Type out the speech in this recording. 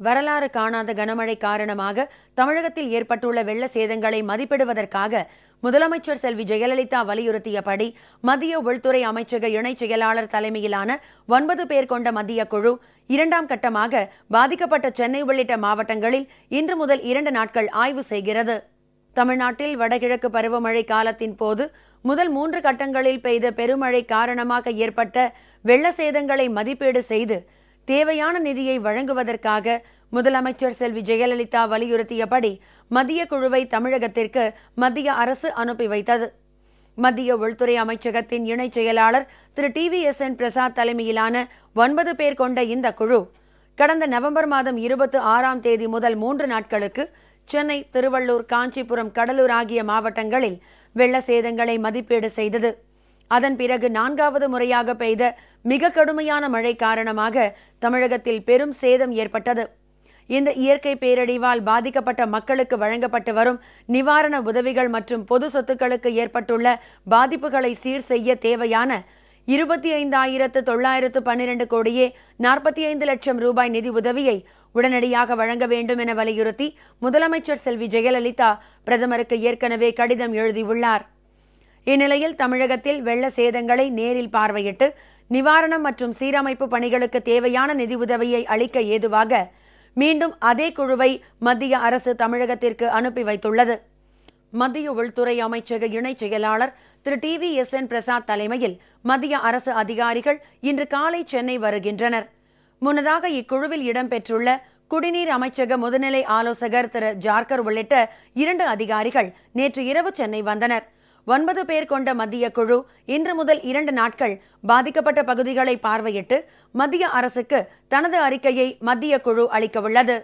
வரலாறு காணாத கனமழை காரணமாக தமிழகத்தில் ஏற்பட்டுள்ள வெள்ள சேதங்களை மதிப்பிடுவதற்காக முதலமைச்சர் செல்வி ஜெயலலிதா வலியுறுத்தியபடி மத்திய உள்துறை அமைச்சக இணைச் செயலாளர் தலைமையிலான ஒன்பது பேர் கொண்ட மத்திய குழு இரண்டாம் கட்டமாக பாதிக்கப்பட்ட சென்னை உள்ளிட்ட மாவட்டங்களில் இன்று முதல் இரண்டு நாட்கள் ஆய்வு செய்கிறது. தமிழ்நாட்டில் வடகிழக்கு பருவமழை காலத்தின் போது முதல் மூன்று கட்டங்களில் பெய்த பெருமழை காரணமாக ஏற்பட்ட வெள்ள சேதங்களை மதிப்பீடு செய்து தேவையான நிதியை வழங்குவதற்காக முதலமைச்சர் செல்வி ஜெயலலிதா வலியுறுத்தியபடி மத்திய குழுவை தமிழகத்திற்கு மத்திய அரசு அனுப்பி வைத்தது. மத்திய உள்துறை அமைச்சகத்தின் இணைச் செயலாளர் Thiru T V S N Prasad தலைமையிலான ஒன்பது பேர் கொண்ட இந்த குழு கடந்த நவம்பர் மாதம் இருபத்தி ஆறாம் தேதி முதல் மூன்று நாட்களுக்கு சென்னை திருவள்ளூர் காஞ்சிபுரம் கடலூர் ஆகிய மாவட்டங்களில் வெள்ள சேதங்களை மதிப்பீடு செய்தது. அதன் பிறகு நான்காவது முறையாக பெய்த மிக கடுமையான மழை காரணமாக தமிழகத்தில் பெரும் சேதம் ஏற்பட்டது. இந்த இயற்கை பேரழிவால் பாதிக்கப்பட்ட மக்களுக்கு வழங்கப்பட்டு வரும் நிவாரண உதவிகள் மற்றும் பொது சொத்துக்களுக்கு ஏற்பட்டுள்ள பாதிப்புகளை சீர் செய்ய தேவையான இருபத்தி ஐந்தாயிரத்து தொள்ளாயிரத்து பன்னிரண்டு கோடியே நாற்பத்தி ஐந்து லட்சம் ரூபாய் நிதி உதவியை உடனடியாக வழங்க வேண்டும் என வலியுறுத்தி முதலமைச்சர் செல்வி ஜெயலலிதா பிரதமருக்கு ஏற்கனவே கடிதம் எழுதியுள்ளார். இந்நிலையில் தமிழகத்தில் வெள்ள சேதங்களை நேரில் பார்வையிட்டு நிவாரணம் மற்றும் சீரமைப்பு பணிகளுக்கு தேவையான நிதி உதவியை அளிக்க ஏதுவாக மீண்டும் அதே குழுவை மத்திய அரசு தமிழகத்திற்கு அனுப்பி வைத்துள்ளது. மத்திய உள்துறை அமைச்சக இணைச் செயலாளர் Thiru T V S N Prasad தலைமையில் மத்திய அரசு அதிகாரிகள் இன்று காலை சென்னை வருகின்றனர். முன்னதாக இக்குழுவில் இடம்பெற்றுள்ள குடிநீர் அமைச்சக முதுநிலை ஆலோசகர் திரு ஜார்கர் உள்ளிட்ட இரண்டு அதிகாரிகள் நேற்று இரவு சென்னை வந்தனர். ஒன்பது பேர் கொண்ட மத்திய குழு இன்று முதல் இரண்டு நாட்கள் பாதிக்கப்பட்ட பகுதிகளை பார்வையிட்டு மத்திய அரசுக்கு தனது அறிக்கையை மத்திய குழு அளிக்கவுள்ளது.